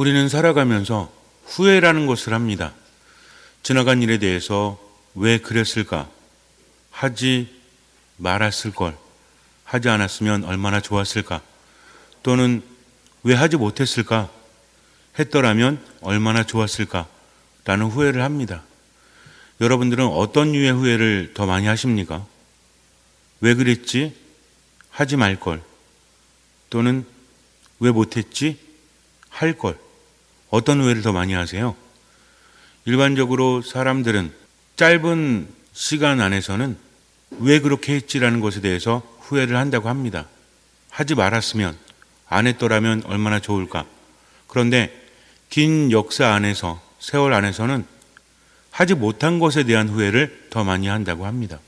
우리는 살아가면서 후회라는 것을 합니다. 지나간 일에 대해서 왜 그랬을까? 하지 말았을 걸. 하지 않았으면 얼마나 좋았을까? 또는 왜 하지 못했을까? 했더라면 얼마나 좋았을까? 라는 후회를 합니다. 여러분들은 어떤 류의 후회를 더 많이 하십니까? 왜 그랬지? 하지 말 걸. 또는 왜 못했지? 할 걸. 어떤 후회를 더 많이 하세요? 일반적으로 사람들은 짧은 시간 안에서는 왜 그렇게 했지라는 것에 대해서 후회를 한다고 합니다. 하지 말았으면, 안 했더라면 얼마나 좋을까. 그런데 긴 역사 안에서, 세월 안에서는 하지 못한 것에 대한 후회를 더 많이 한다고 합니다.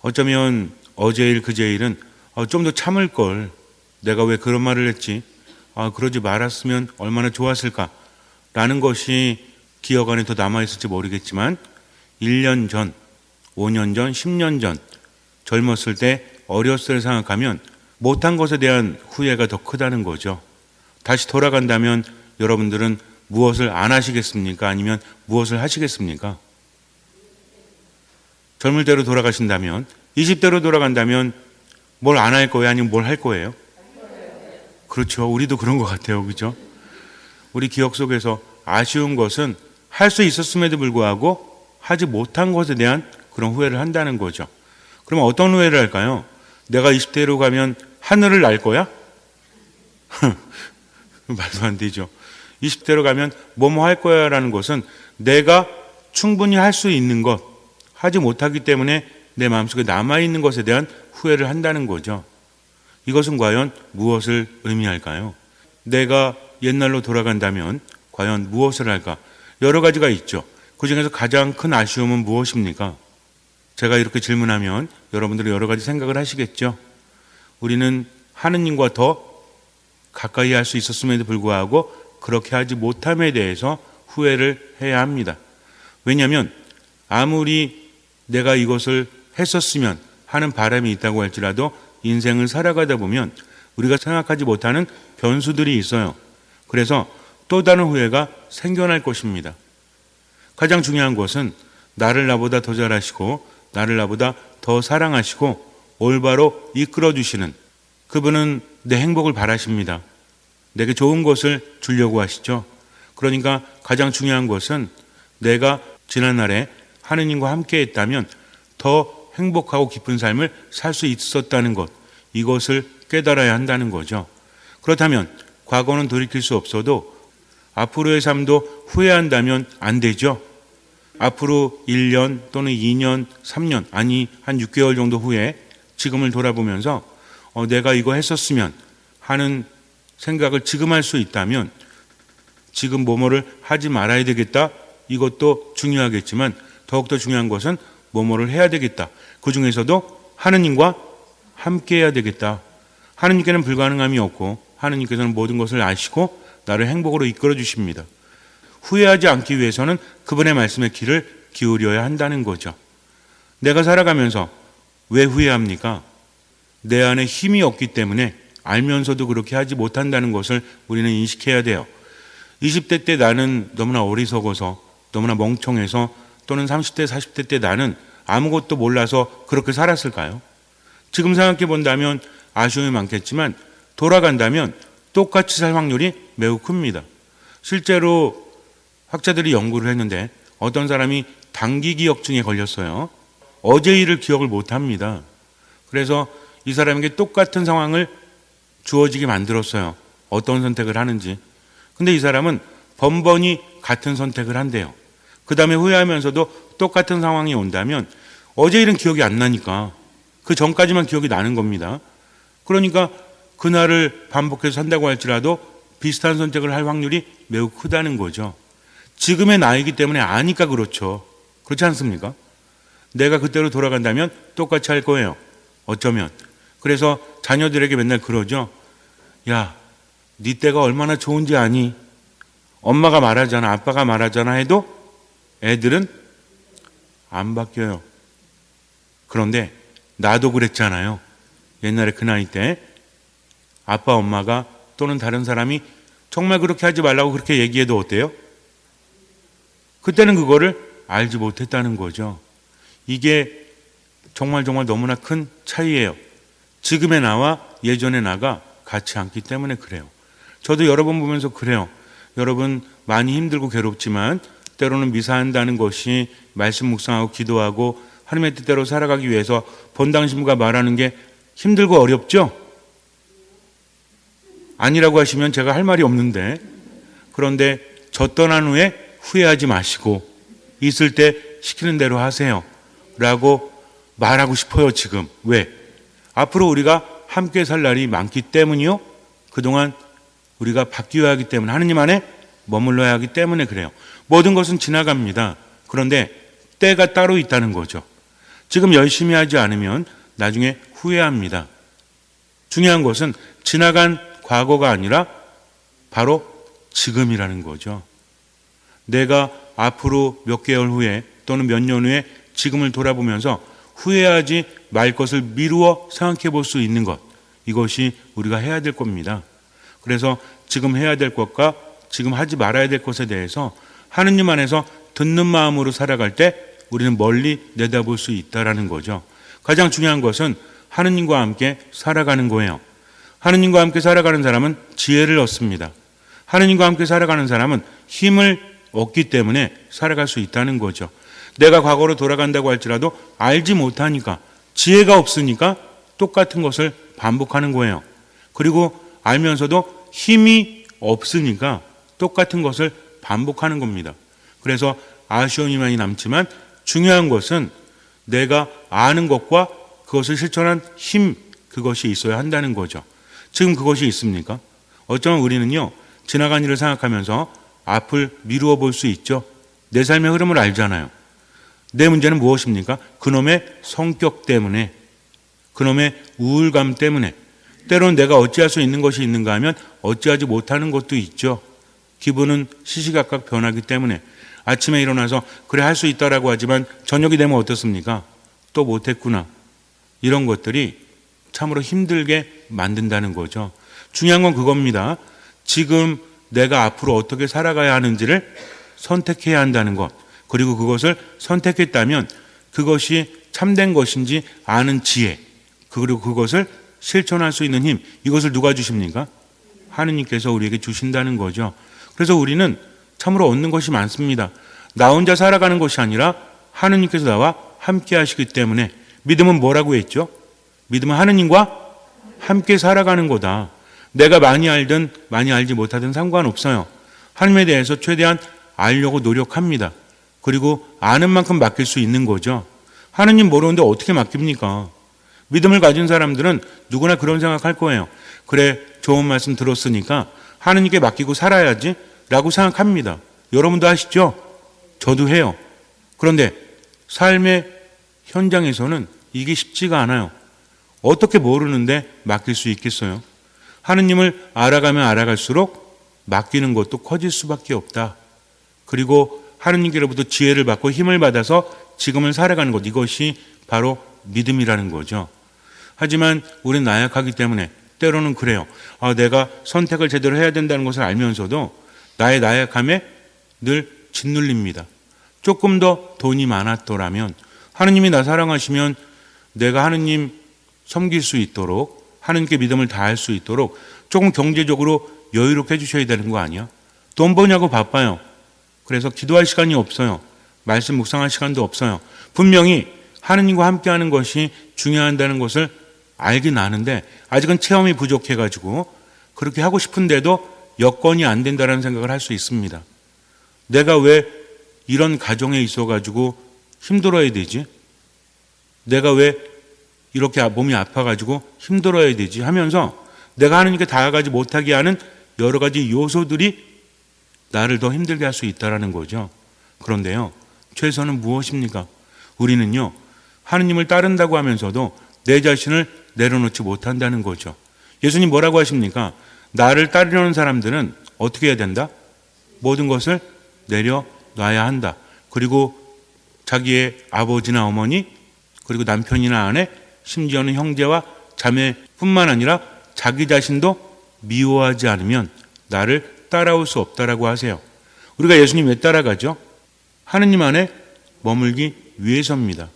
어쩌면 어제 일, 그제 일은 어, 좀더 참을 걸. 내가 왜 그런 말을 했지? 아, 그러지 말았으면 얼마나 좋았을까? 라는 것이 기억 안에 더 남아있을지 모르겠지만 1년 전, 5년 전, 10년 전 젊었을 때 어렸을 때 생각하면 못한 것에 대한 후회가 더 크다는 거죠. 다시 돌아간다면 여러분들은 무엇을 안 하시겠습니까? 아니면 무엇을 하시겠습니까? 젊을 때로 돌아가신다면 20대로 돌아간다면 뭘 안 할 거예요? 아니면 뭘 할 거예요? 그렇죠. 우리도 그런 것 같아요. 그죠? 우리 기억 속에서 아쉬운 것은 할 수 있었음에도 불구하고 하지 못한 것에 대한 그런 후회를 한다는 거죠. 그러면 어떤 후회를 할까요? 내가 20대로 가면 하늘을 날 거야? 말도 안 되죠. 20대로 가면 뭐뭐 할 거야 라는 것은 내가 충분히 할 수 있는 것, 하지 못하기 때문에 내 마음속에 남아있는 것에 대한 후회를 한다는 거죠. 이것은 과연 무엇을 의미할까요? 내가 옛날로 돌아간다면 과연 무엇을 할까? 여러 가지가 있죠. 그 중에서 가장 큰 아쉬움은 무엇입니까? 제가 이렇게 질문하면 여러분들이 여러 가지 생각을 하시겠죠. 우리는 하느님과 더 가까이 할 수 있었음에도 불구하고 그렇게 하지 못함에 대해서 후회를 해야 합니다. 왜냐하면 아무리 내가 이것을 했었으면 하는 바람이 있다고 할지라도 인생을 살아가다 보면 우리가 생각하지 못하는 변수들이 있어요. 그래서 또 다른 후회가 생겨날 것입니다. 가장 중요한 것은 나를 나보다 더 잘하시고 나를 나보다 더 사랑하시고 올바로 이끌어 주시는 그분은 내 행복을 바라십니다. 내게 좋은 것을 주려고 하시죠. 그러니까 가장 중요한 것은 내가 지난날에 하느님과 함께 했다면 더 행복하고 기쁜 삶을 살 수 있었다는 것, 이것을 깨달아야 한다는 거죠. 그렇다면 과거는 돌이킬 수 없어도 앞으로의 삶도 후회한다면 안 되죠. 앞으로 1년 또는 2년, 3년, 아니 한 6개월 정도 후에 지금을 돌아보면서 어, 내가 이거 했었으면 하는 생각을 지금 할 수 있다면 지금 뭐뭐를 하지 말아야 되겠다. 이것도 중요하겠지만 더욱더 중요한 것은 뭐뭐를 해야 되겠다. 그 중에서도 하느님과 함께 해야 되겠다. 하느님께는 불가능함이 없고 하느님께서는 모든 것을 아시고 나를 행복으로 이끌어 주십니다. 후회하지 않기 위해서는 그분의 말씀에 귀를 기울여야 한다는 거죠. 내가 살아가면서 왜 후회합니까? 내 안에 힘이 없기 때문에 알면서도 그렇게 하지 못한다는 것을 우리는 인식해야 돼요. 20대 때 나는 너무나 어리석어서 너무나 멍청해서 또는 30대, 40대 때 나는 아무것도 몰라서 그렇게 살았을까요? 지금 생각해 본다면 아쉬움이 많겠지만 돌아간다면 똑같이 살 확률이 매우 큽니다. 실제로 학자들이 연구를 했는데 어떤 사람이 단기 기억증에 걸렸어요. 어제 일을 기억을 못 합니다. 그래서 이 사람에게 똑같은 상황을 주어지게 만들었어요. 어떤 선택을 하는지. 근데 이 사람은 번번이 같은 선택을 한대요. 그 다음에 후회하면서도 똑같은 상황이 온다면 어제 일은 기억이 안 나니까 그 전까지만 기억이 나는 겁니다. 그러니까 그날을 반복해서 산다고 할지라도 비슷한 선택을 할 확률이 매우 크다는 거죠. 지금의 나이기 때문에 아니까 그렇죠. 그렇지 않습니까? 내가 그때로 돌아간다면 똑같이 할 거예요. 어쩌면. 그래서 자녀들에게 맨날 그러죠. 야, 네 때가 얼마나 좋은지 아니? 엄마가 말하잖아, 아빠가 말하잖아 해도 애들은 안 바뀌어요. 그런데 나도 그랬잖아요. 옛날에 그 나이 때 아빠, 엄마가 또는 다른 사람이 정말 그렇게 하지 말라고 그렇게 얘기해도 어때요? 그때는 그거를 알지 못했다는 거죠. 이게 정말 정말 너무나 큰 차이예요. 지금의 나와 예전의 나가 같지 않기 때문에 그래요. 저도 여러 번 보면서 그래요. 여러분 많이 힘들고 괴롭지만 때로는 미사한다는 것이 말씀 묵상하고 기도하고 하나님의 뜻대로 살아가기 위해서 본당 신부가 말하는 게 힘들고 어렵죠? 아니라고 하시면 제가 할 말이 없는데 그런데 저 떠난 후에 후회하지 마시고 있을 때 시키는 대로 하세요. 라고 말하고 싶어요, 지금. 왜? 앞으로 우리가 함께 살 날이 많기 때문이요. 그동안 우리가 바뀌어야 하기 때문에 하느님 안에 머물러야 하기 때문에 그래요. 모든 것은 지나갑니다. 그런데 때가 따로 있다는 거죠. 지금 열심히 하지 않으면 나중에 후회합니다. 중요한 것은 지나간 과거가 아니라 바로 지금이라는 거죠. 내가 앞으로 몇 개월 후에 또는 몇 년 후에 지금을 돌아보면서 후회하지 말 것을 미루어 생각해 볼 수 있는 것. 이것이 우리가 해야 될 겁니다. 그래서 지금 해야 될 것과 지금 하지 말아야 될 것에 대해서 하느님 안에서 듣는 마음으로 살아갈 때 우리는 멀리 내다볼 수 있다라는 거죠. 가장 중요한 것은 하느님과 함께 살아가는 거예요. 하느님과 함께 살아가는 사람은 지혜를 얻습니다. 하느님과 함께 살아가는 사람은 힘을 얻기 때문에 살아갈 수 있다는 거죠. 내가 과거로 돌아간다고 할지라도 알지 못하니까 지혜가 없으니까 똑같은 것을 반복하는 거예요. 그리고 알면서도 힘이 없으니까 똑같은 것을 반복하는 겁니다. 그래서 아쉬운 이만이 남지만 중요한 것은 내가 아는 것과 그것을 실천한 힘, 그것이 있어야 한다는 거죠. 지금 그것이 있습니까? 어쩌면 우리는요, 지나간 일을 생각하면서 앞을 미루어 볼 수 있죠. 내 삶의 흐름을 알잖아요. 내 문제는 무엇입니까? 그놈의 성격 때문에, 그놈의 우울감 때문에, 때로는 내가 어찌할 수 있는 것이 있는가 하면 어찌하지 못하는 것도 있죠. 기분은 시시각각 변하기 때문에 아침에 일어나서 그래 할 수 있다라고 하지만 저녁이 되면 어떻습니까? 또 못했구나. 이런 것들이 참으로 힘들게 만든다는 거죠. 중요한 건 그겁니다. 지금 내가 앞으로 어떻게 살아가야 하는지를 선택해야 한다는 것. 그리고 그것을 선택했다면 그것이 참된 것인지 아는 지혜. 그리고 그것을 실천할 수 있는 힘. 이것을 누가 주십니까? 하느님께서 우리에게 주신다는 거죠. 그래서 우리는 참으로 얻는 것이 많습니다. 나 혼자 살아가는 것이 아니라 하느님께서 나와 함께 하시기 때문에 믿음은 뭐라고 했죠? 믿음은 하느님과 함께 살아가는 거다. 내가 많이 알든 많이 알지 못하든 상관없어요. 하나님에 대해서 최대한 알려고 노력합니다. 그리고 아는 만큼 맡길 수 있는 거죠. 하느님 모르는데 어떻게 맡깁니까? 믿음을 가진 사람들은 누구나 그런 생각할 거예요. 그래, 좋은 말씀 들었으니까 하느님께 맡기고 살아야지 라고 생각합니다. 여러분도 하시죠? 저도 해요. 그런데 삶의 현장에서는 이게 쉽지가 않아요. 어떻게 모르는데 맡길 수 있겠어요? 하느님을 알아가면 알아갈수록 맡기는 것도 커질 수밖에 없다. 그리고 하느님께로부터 지혜를 받고 힘을 받아서 지금을 살아가는 것, 이것이 바로 믿음이라는 거죠. 하지만 우리는 나약하기 때문에 때로는 그래요. 아, 내가 선택을 제대로 해야 된다는 것을 알면서도 나의 나약함에 늘 짓눌립니다. 조금 더 돈이 많았더라면 하느님이 나 사랑하시면 내가 하느님 섬길 수 있도록 하느님께 믿음을 다할 수 있도록 조금 경제적으로 여유롭게 해주셔야 되는 거 아니야? 돈 버냐고 바빠요. 그래서 기도할 시간이 없어요. 말씀 묵상할 시간도 없어요. 분명히 하느님과 함께하는 것이 중요하다는 것을 알긴 아는데 아직은 체험이 부족해가지고 그렇게 하고 싶은데도 여건이 안 된다는 생각을 할 수 있습니다. 내가 왜 이런 가정에 있어가지고 힘들어야 되지? 내가 왜 이렇게 몸이 아파가지고 힘들어야 되지? 하면서 내가 하느님께 다가가지 못하게 하는 여러 가지 요소들이 나를 더 힘들게 할 수 있다라는 거죠. 그런데요, 최선은 무엇입니까? 우리는요, 하느님을 따른다고 하면서도 내 자신을 내려놓지 못한다는 거죠. 예수님 뭐라고 하십니까? 나를 따르려는 사람들은 어떻게 해야 된다? 모든 것을 내려놔야 한다. 그리고 자기의 아버지나 어머니, 그리고 남편이나 아내, 심지어는 형제와 자매뿐만 아니라 자기 자신도 미워하지 않으면 나를 따라올 수 없다라고 하세요. 우리가 예수님 왜 따라가죠? 하느님 안에 머물기 위해서입니다.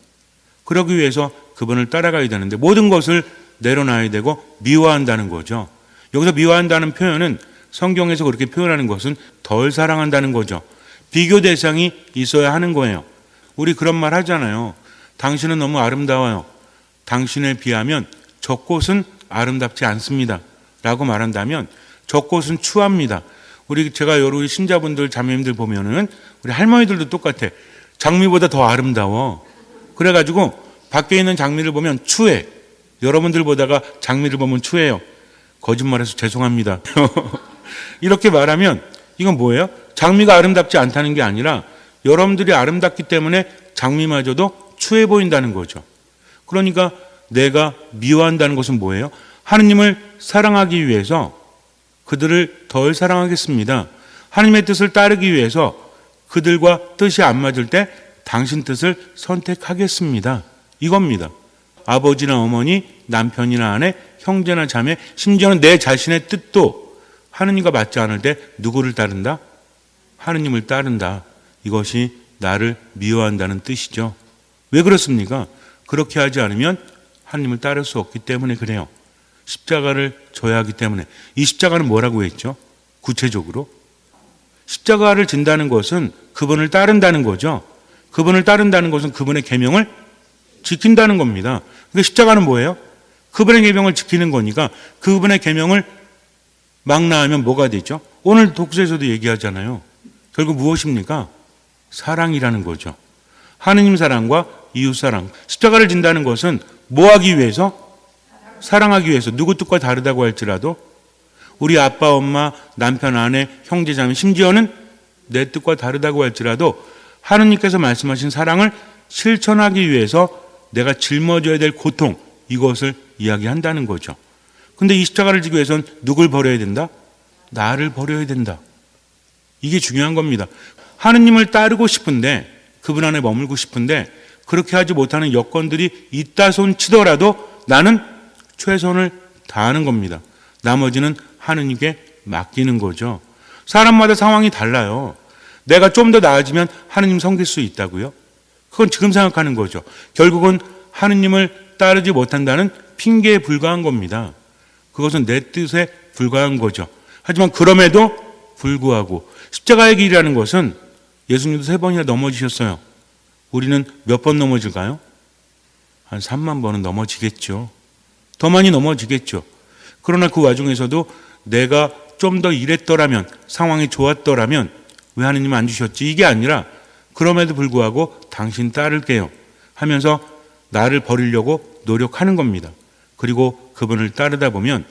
그러기 위해서 그분을 따라가야 되는데 모든 것을 내려놔야 되고 미워한다는 거죠. 여기서 미워한다는 표현은 성경에서 그렇게 표현하는 것은 덜 사랑한다는 거죠. 비교 대상이 있어야 하는 거예요. 우리 그런 말 하잖아요. 당신은 너무 아름다워요. 당신에 비하면 저 꽃은 아름답지 않습니다. 라고 말한다면 저 꽃은 추합니다. 우리 제가 여러 신자분들 자매님들 보면은 우리 할머니들도 똑같아. 장미보다 더 아름다워. 그래가지고 밖에 있는 장미를 보면 추해. 여러분들 보다가 장미를 보면 추해요. 거짓말해서 죄송합니다. 이렇게 말하면 이건 뭐예요? 장미가 아름답지 않다는 게 아니라 여러분들이 아름답기 때문에 장미마저도 추해 보인다는 거죠. 그러니까 내가 미워한다는 것은 뭐예요? 하느님을 사랑하기 위해서 그들을 덜 사랑하겠습니다. 하나님의 뜻을 따르기 위해서 그들과 뜻이 안 맞을 때 당신 뜻을 선택하겠습니다. 이겁니다. 아버지나 어머니, 남편이나 아내, 형제나 자매, 심지어는 내 자신의 뜻도 하느님과 맞지 않을 때 누구를 따른다? 하느님을 따른다. 이것이 나를 미워한다는 뜻이죠. 왜 그렇습니까? 그렇게 하지 않으면 하느님을 따를 수 없기 때문에 그래요. 십자가를 져야 하기 때문에. 이 십자가는 뭐라고 했죠? 구체적으로. 십자가를 진다는 것은 그분을 따른다는 거죠. 그분을 따른다는 것은 그분의 계명을 지킨다는 겁니다. 그러니까 십자가는 뭐예요? 그분의 계명을 지키는 거니까 그분의 계명을 막 나으면 뭐가 되죠? 오늘 독서에서도 얘기하잖아요. 결국 무엇입니까? 사랑이라는 거죠. 하느님 사랑과 이웃 사랑. 십자가를 진다는 것은 뭐 하기 위해서? 사랑하기 위해서. 누구 뜻과 다르다고 할지라도 우리 아빠, 엄마, 남편, 아내, 형제, 자매, 심지어는 내 뜻과 다르다고 할지라도 하느님께서 말씀하신 사랑을 실천하기 위해서 내가 짊어져야 될 고통, 이것을 이야기한다는 거죠. 근데 이 십자가를 지기 위해서는 누굴 버려야 된다? 나를 버려야 된다. 이게 중요한 겁니다. 하느님을 따르고 싶은데, 그분 안에 머물고 싶은데, 그렇게 하지 못하는 여건들이 있다 손 치더라도 나는 최선을 다하는 겁니다. 나머지는 하느님께 맡기는 거죠. 사람마다 상황이 달라요. 내가 좀 더 나아지면 하느님 섬길 수 있다고요? 그건 지금 생각하는 거죠. 결국은 하느님을 따르지 못한다는 핑계에 불과한 겁니다. 그것은 내 뜻에 불과한 거죠. 하지만 그럼에도 불구하고 십자가의 길이라는 것은 예수님도 세 번이나 넘어지셨어요. 우리는 몇 번 넘어질까요? 한 3만 번은 넘어지겠죠. 더 많이 넘어지겠죠. 그러나 그 와중에서도 내가 좀더 이랬더라면, 상황이 좋았더라면, 왜 하느님 안 주셨지? 이게 아니라, 그럼에도 불구하고 당신 따를게요. 하면서 나를 버리려고 노력하는 겁니다. 그리고 그분을 따르다 보면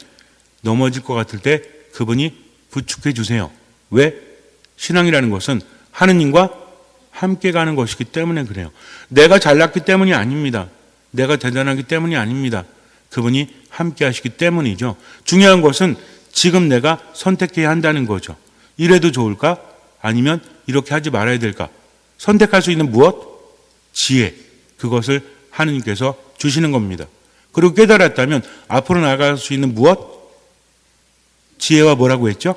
넘어질 것 같을 때 그분이 부축해 주세요. 왜? 신앙이라는 것은 하느님과 함께 가는 것이기 때문에 그래요. 내가 잘났기 때문이 아닙니다. 내가 대단하기 때문이 아닙니다. 그분이 함께 하시기 때문이죠. 중요한 것은 지금 내가 선택해야 한다는 거죠. 이래도 좋을까? 아니면 이렇게 하지 말아야 될까? 선택할 수 있는 무엇? 지혜. 그것을 하느님께서 주시는 겁니다. 그리고 깨달았다면 앞으로 나갈 수 있는 무엇? 지혜와 뭐라고 했죠?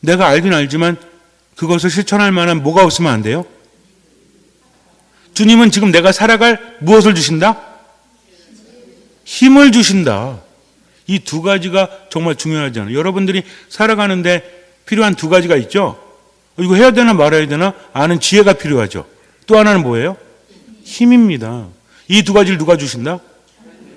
내가 알긴 알지만 그것을 실천할 만한 뭐가 없으면 안 돼요? 주님은 지금 내가 살아갈 무엇을 주신다? 힘을 주신다. 이 두 가지가 정말 중요하잖아요. 여러분들이 살아가는데 필요한 두 가지가 있죠? 이거 해야 되나 말아야 되나 아는 지혜가 필요하죠. 또 하나는 뭐예요? 힘입니다. 이 두 가지를 누가 주신다?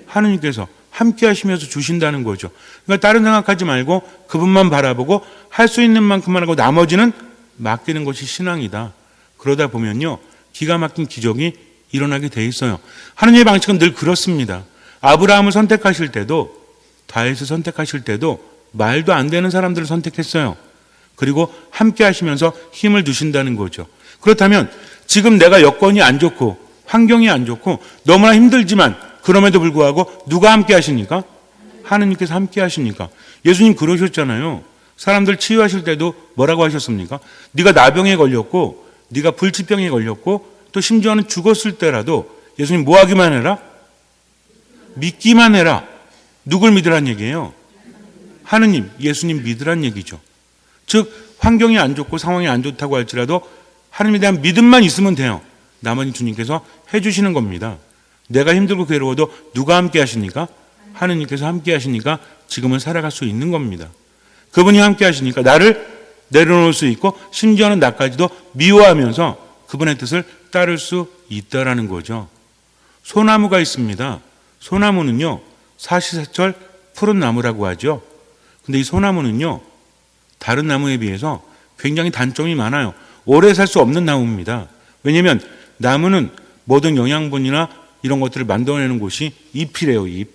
하느님께서 함께 하시면서 주신다는 거죠. 그러니까 다른 생각하지 말고 그분만 바라보고 할 수 있는 만큼만 하고 나머지는 맡기는 것이 신앙이다. 그러다 보면요. 기가 막힌 기적이 일어나게 돼 있어요. 하느님의 방식은 늘 그렇습니다. 아브라함을 선택하실 때도 다윗을 선택하실 때도 말도 안 되는 사람들을 선택했어요. 그리고 함께 하시면서 힘을 주신다는 거죠. 그렇다면 지금 내가 여건이 안 좋고 환경이 안 좋고 너무나 힘들지만 그럼에도 불구하고 누가 함께 하십니까? 하느님께서 함께 하십니까? 예수님 그러셨잖아요. 사람들 치유하실 때도 뭐라고 하셨습니까? 네가 나병에 걸렸고 네가 불치병에 걸렸고 또 심지어는 죽었을 때라도 예수님 뭐 하기만 해라? 믿기만 해라. 누굴 믿으란 얘기예요? 하느님, 예수님 믿으란 얘기죠. 즉 환경이 안 좋고 상황이 안 좋다고 할지라도 하나님에 대한 믿음만 있으면 돼요. 나머지 주님께서 해주시는 겁니다. 내가 힘들고 괴로워도 누가 함께 하시니까? 하느님께서 함께 하시니까 지금은 살아갈 수 있는 겁니다. 그분이 함께 하시니까 나를 내려놓을 수 있고 심지어는 나까지도 미워하면서 그분의 뜻을 따를 수 있다라는 거죠. 소나무가 있습니다. 소나무는요, 사시사철 푸른 나무라고 하죠. 근데 이 소나무는요, 다른 나무에 비해서 굉장히 단점이 많아요. 오래 살 수 없는 나무입니다. 왜냐하면 나무는 모든 영양분이나 이런 것들을 만들어내는 곳이 잎이래요, 잎.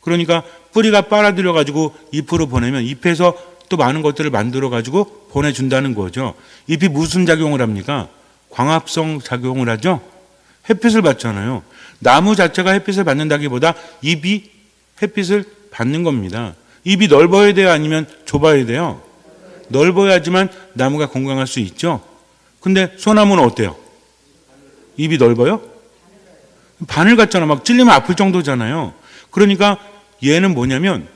그러니까 뿌리가 빨아들여 가지고 잎으로 보내면 잎에서 또 많은 것들을 만들어 가지고 보내준다는 거죠. 잎이 무슨 작용을 합니까? 광합성 작용을 하죠. 햇빛을 받잖아요. 나무 자체가 햇빛을 받는다기보다 잎이 햇빛을 받는 겁니다. 잎이 넓어야 돼요? 아니면 좁아야 돼요? 넓어야지만 나무가 건강할 수 있죠. 근데 소나무는 어때요? 잎이 넓어요? 바늘 같잖아. 막 찔리면 아플 정도잖아요. 그러니까 얘는 뭐냐면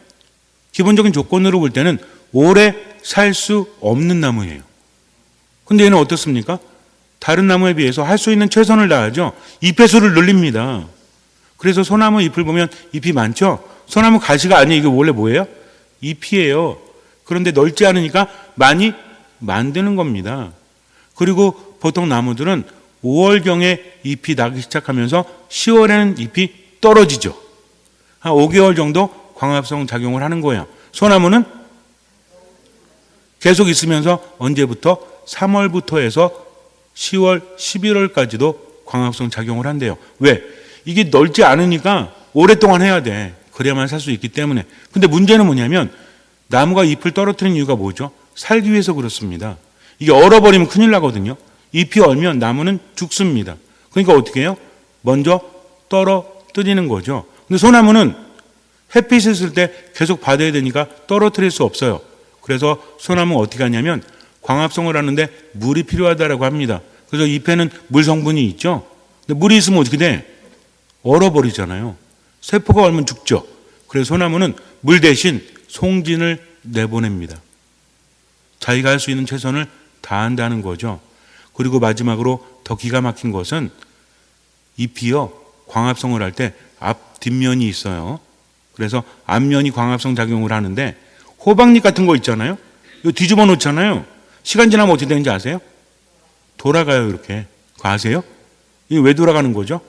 기본적인 조건으로 볼 때는 오래 살 수 없는 나무예요. 근데 얘는 어떻습니까? 다른 나무에 비해서 할 수 있는 최선을 다하죠. 잎의 수를 늘립니다. 그래서 소나무 잎을 보면 잎이 많죠? 소나무 가시가 아니에요. 이게 원래 뭐예요? 잎이에요. 그런데 넓지 않으니까 많이 만드는 겁니다. 그리고 보통 나무들은 5월경에 잎이 나기 시작하면서 10월에는 잎이 떨어지죠. 한 5개월 정도 광합성 작용을 하는 거예요. 소나무는 계속 있으면서 언제부터? 3월부터 해서 10월, 11월까지도 광합성 작용을 한대요. 왜? 이게 넓지 않으니까 오랫동안 해야 돼. 그래야만 살 수 있기 때문에. 근데 문제는 뭐냐면 나무가 잎을 떨어뜨리는 이유가 뭐죠? 살기 위해서 그렇습니다. 이게 얼어버리면 큰일 나거든요. 잎이 얼면 나무는 죽습니다. 그러니까 어떻게 해요? 먼저 떨어뜨리는 거죠. 근데 소나무는 햇빛을 쓸 때 계속 받아야 되니까 떨어뜨릴 수 없어요. 그래서 소나무 어떻게 하냐면 광합성을 하는데 물이 필요하다라고 합니다. 그래서 잎에는 물 성분이 있죠. 근데 물이 있으면 어떻게 돼? 얼어버리잖아요. 세포가 얼면 죽죠. 그래서 소나무는 물 대신 송진을 내보냅니다. 자기가 할 수 있는 최선을 다한다는 거죠. 그리고 마지막으로 더 기가 막힌 것은 잎이요 광합성을 할 때 앞 뒷면이 있어요. 그래서 앞면이 광합성 작용을 하는데 호박잎 같은 거 있잖아요. 이거 뒤집어 놓잖아요. 시간 지나면 어떻게 되는지 아세요? 돌아가요 이렇게. 그거 아세요? 이게 왜 돌아가는 거죠?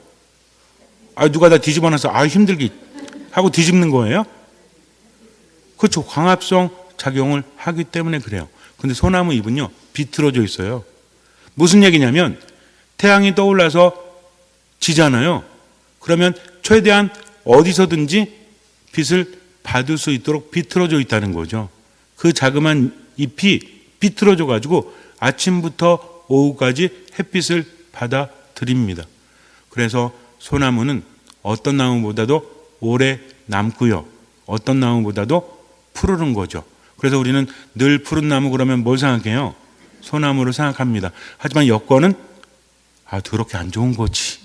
아 누가 다 뒤집어 놔서 아 힘들게 하고 뒤집는 거예요? 그렇죠. 광합성 작용을 하기 때문에 그래요. 근데 소나무 잎은요 비틀어져 있어요. 무슨 얘기냐면 태양이 떠올라서 지잖아요. 그러면 최대한 어디서든지 빛을 받을 수 있도록 비틀어져 있다는 거죠. 그 자그마한 잎이 비틀어져 가지고 아침부터 오후까지 햇빛을 받아 드립니다. 그래서 소나무는 어떤 나무보다도 오래 남고요. 어떤 나무보다도 푸르른 거죠. 그래서 우리는 늘 푸른 나무 그러면 뭘 생각해요? 소나무를 생각합니다. 하지만 여건은 아, 그렇게 안 좋은 거지.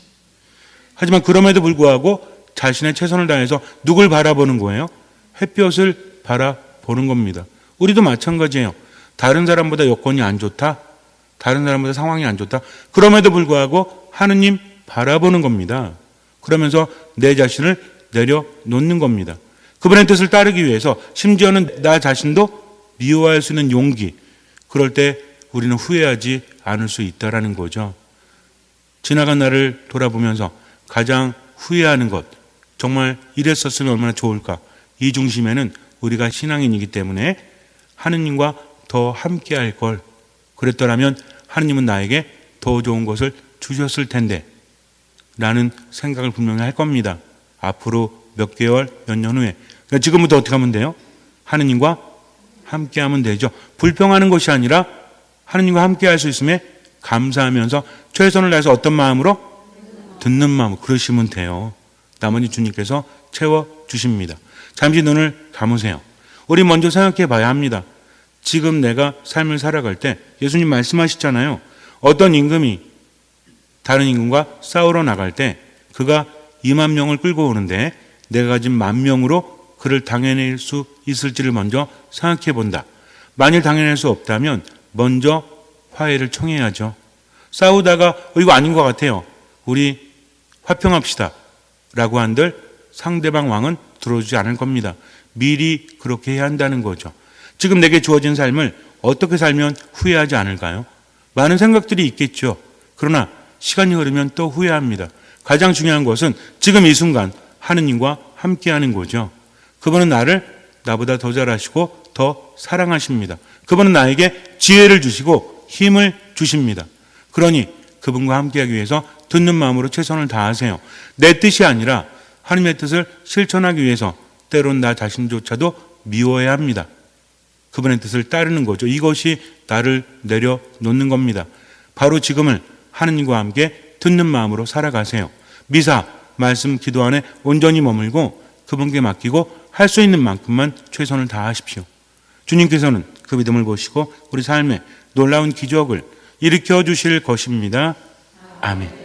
하지만 그럼에도 불구하고 자신의 최선을 다해서 누굴 바라보는 거예요? 햇볕을 바라보는 겁니다. 우리도 마찬가지예요. 다른 사람보다 여건이 안 좋다. 다른 사람보다 상황이 안 좋다. 그럼에도 불구하고 하느님 바라보는 겁니다. 그러면서 내 자신을 내려놓는 겁니다. 그분의 뜻을 따르기 위해서 심지어는 나 자신도 미워할 수 있는 용기. 그럴 때 우리는 후회하지 않을 수 있다라는 거죠. 지나간 날을 돌아보면서 가장 후회하는 것, 정말 이랬었으면 얼마나 좋을까. 이 중심에는 우리가 신앙인이기 때문에 하느님과 더 함께 할 걸. 그랬더라면 하느님은 나에게 더 좋은 것을 주셨을 텐데. 라는 생각을 분명히 할 겁니다. 앞으로 몇 개월, 몇 년 후에. 그러니까 지금부터 어떻게 하면 돼요? 하느님과 함께 하면 되죠. 불평하는 것이 아니라 하느님과 함께 할 수 있음에 감사하면서 최선을 다해서 어떤 마음으로? 듣는 마음. 그러시면 돼요. 나머지 주님께서 채워 주십니다. 잠시 눈을 감으세요. 우리 먼저 생각해 봐야 합니다. 지금 내가 삶을 살아갈 때 예수님 말씀하시잖아요. 어떤 임금이 다른 임금과 싸우러 나갈 때 그가 2만 명을 끌고 오는데 내가 가진 만 명으로 그를 당해낼 수 있을지를 먼저 생각해 본다. 만일 당해낼 수 없다면 먼저 화해를 청해야죠. 싸우다가 어, 이거 아닌 것 같아요. 우리 화평합시다. 라고 한들 상대방 왕은 들어주지 않을 겁니다. 미리 그렇게 해야 한다는 거죠. 지금 내게 주어진 삶을 어떻게 살면 후회하지 않을까요? 많은 생각들이 있겠죠. 그러나 시간이 흐르면 또 후회합니다. 가장 중요한 것은 지금 이 순간 하느님과 함께하는 거죠. 그분은 나를 나보다 더 잘하시고 더 사랑하십니다. 그분은 나에게 지혜를 주시고 힘을 주십니다. 그러니 그분과 함께하기 위해서 듣는 마음으로 최선을 다하세요. 내 뜻이 아니라 하나님의 뜻을 실천하기 위해서 때론 나 자신조차도 미워해야 합니다. 그분의 뜻을 따르는 거죠. 이것이 나를 내려놓는 겁니다. 바로 지금을 하느님과 함께 듣는 마음으로 살아가세요. 미사, 말씀, 기도 안에 온전히 머물고 그분께 맡기고 할 수 있는 만큼만 최선을 다하십시오. 주님께서는 그 믿음을 보시고 우리 삶에 놀라운 기적을 일으켜 주실 것입니다. 아멘.